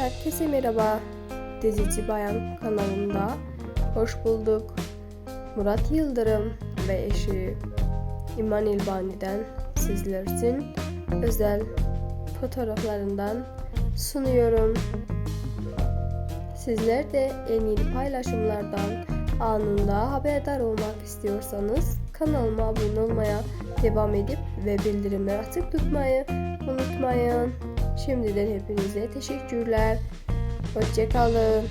Herkese merhaba. Dizici Bayan kanalında hoş bulduk. Murat Yıldırım ve eşi İman İlbani'den sizler için özel fotoğraflarından sunuyorum. Sizler de en yeni paylaşımlardan anında haberdar olmak istiyorsanız kanalıma abone olmaya devam edip ve bildirimleri açık tutmayı unutmayın. Şimdiden hepinize teşekkürler. Hoşçakalın.